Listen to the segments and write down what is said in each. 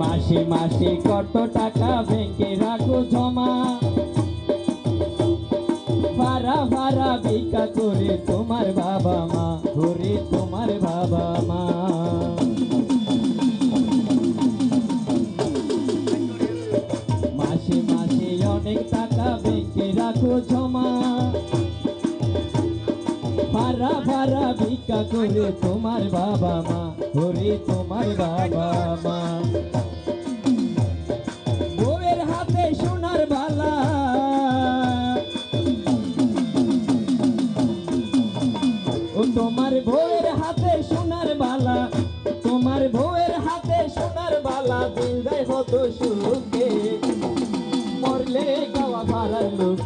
মাসে মাসে কত টাকা ব্যাংকে রাখো জমা? ভাড়া ভাড়া ভিক্ষা করে তোমার বাবা মা, করে তোমার বাবা মা। মাসে মাসে অনেক টাকা ব্যাংকে রাখো জমা। ভাড়া ভিক্ষা করে তোমার বাবা মা করে তোমার বাবা মা। হাতে বালা। তোমার বউয়ের হাতে সোনার বালা, তোমার বউয়ের হাতে সোনার বালা, দিল দেয় সুখে। মরলে গাওয়া ভাড়ার লোক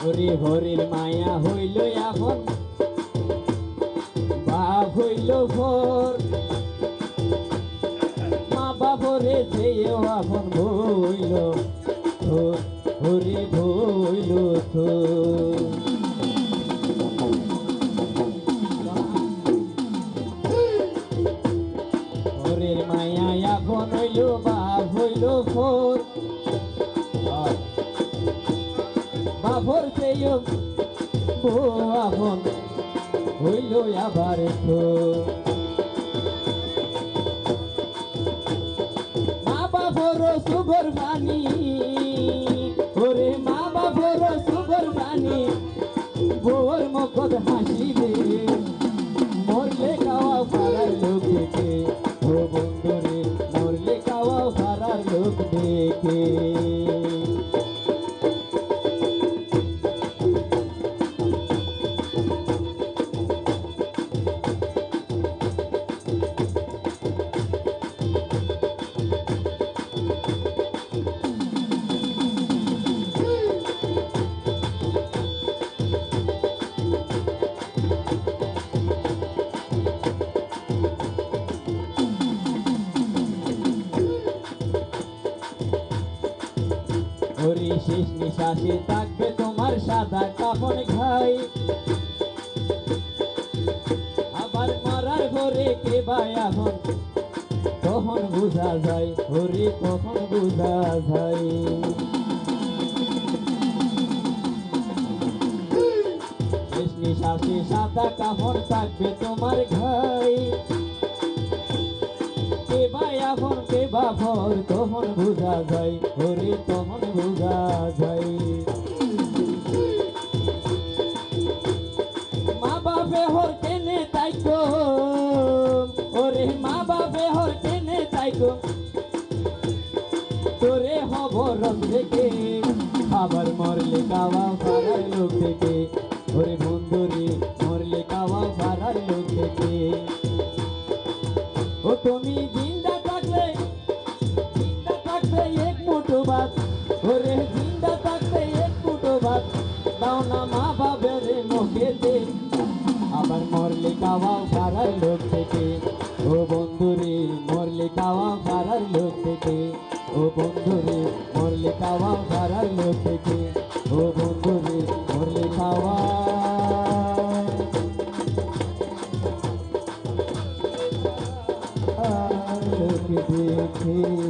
হরি হরির মায়া হইল এখন। বাপ হইল ভোর। মা বাপরে যেও এখন ভইল হরি ভইল থোর মায়া এখন হইল, বাপ হইল ভোর। বাবর চেয়েও ও আপন হইল আবার তো। মা বাবর সুগর বাণী হরি শেষ নিঃশ্বাসে থাকবে তোমার সাদা কাপড় ঘাই। আবার মারার ঘরে কে এখন তখন বুঝা যায়? হরি তখন বুঝা যায়? শেষ নিঃশ্বাসে সাদা কাপড় থাকবে তোমার ঘাই। কে ভাই এখন কে বাপর তখন বুঝা যায়, ওরে তখন বুঝা যায়। মা বাপে হর কেনে তাইকো ওরে মা বাপে হর কেনে তাইকো তোরে খবর দেখে আবার মরলে কাওয়া ফারার লোক দেখে ওরে বন্ধুরে, মরলে কাওয়া ফারার লোক দেখে কাওয়া ফারার লোক থেকে। ও বন্ধুরে, মরলে কাওয়া ফারার লোক থেকে। ও বন্ধুরে, মরলে কাওয়া ফারার লোক থেকে। ও বন্ধুরে, মরলে কাওয়া লোক দেখে